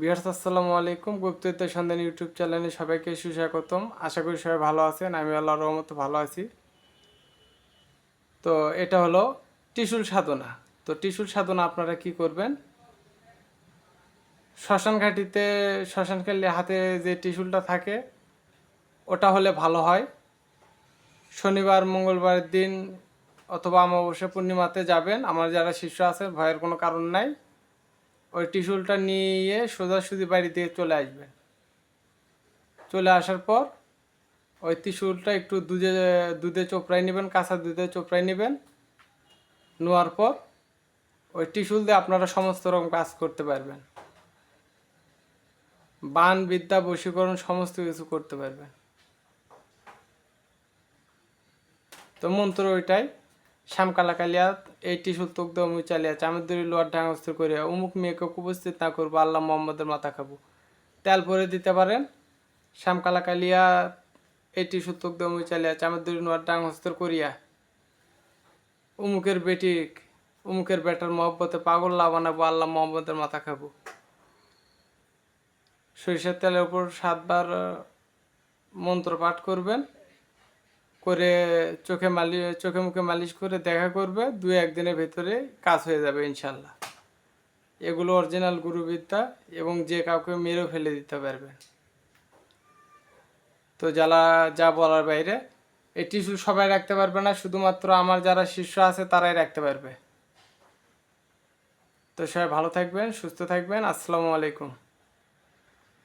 বিহার আসসালামু আলাইকুম। গুপ্তবিদ্যা সন্ধান ইউটিউব চ্যানেলে সবাইকে সুস্বাগতম। আশা করি সবাই ভালো আছেন। আমি আল্লাহ রহমতে ভালো আছি। তো এটা হলো টিসুল সাধনা। তো টিসুল সাধনা আপনারা কি করবেন? শ্মশান ঘাটিতে, শ্মশান খেলে হাতে যে টিসুলটা থাকে, ওটা হলে ভালো হয়। শনিবার, মঙ্গলবারের দিন অথবা অমাবস্যা পূর্ণিমাতে যাবেন। আমার যারা শিষ্য আছে ভয়ের কোনো কারণ নাই। ওই টিসুলটা নিয়ে সোজাসুজি বাড়ি দিয়ে চলে আসবেন চলে আসার পর ওই ত্রিশুলটা একটু দুধে দুধে চোপড়াই নেবেন, কাঁচা দুধে চোপড়াই নেবেন। নেওয়ার পর ওই টিসুল দিয়ে আপনারা সমস্ত রকম কাজ করতে পারবেন। বান, বিদ্যা, বশীকরণ সমস্ত কিছু করতে পারবেন। তো মন্ত্র ওইটাই। শ্যামকালা কালিয়া এই টিসুল তোক দমি চালিয়া চামের লোয়ার ঢাঙস্ত করে অমুক মেয়েকে উপস্থিত না করব, আল্লাহ মোহাম্মদের মাথা খাব। তেল পরে দিতে পারেন। শ্যামকালা কালিয়া এই টিসুল তোক দমি চালিয়া চামের দড়ি লোয়ার ডাঙস্ত করিয়া উমুকের বেটিক উমুকের বেটার মহব্বতে পাগল লা বানাবো আল্লাহ মোহাম্মদের মাথা খাব। সরিষার তেলের উপর সাতবার মন্ত্র পাঠ করবেন। করে চোখে মালিশ চোখে মুখে মালিশ করে দেখা করবে দু একদিনের ভেতরে কাজ হয়ে যাবে ইনশাল্লাহ। এগুলো অরিজিনাল গুরুবিদ্যা এবং যে কাউকে মেরেও ফেলে দিতে পারবে। তো যারা, যা বলার বাইরে, এই টিস্যু সবাই রাখতে পারবে না, শুধুমাত্র আমার যারা শিষ্য আছে তারাই রাখতে পারবে। তো সবাই ভালো থাকবেন, সুস্থ থাকবেন, আসসালামু আলাইকুম।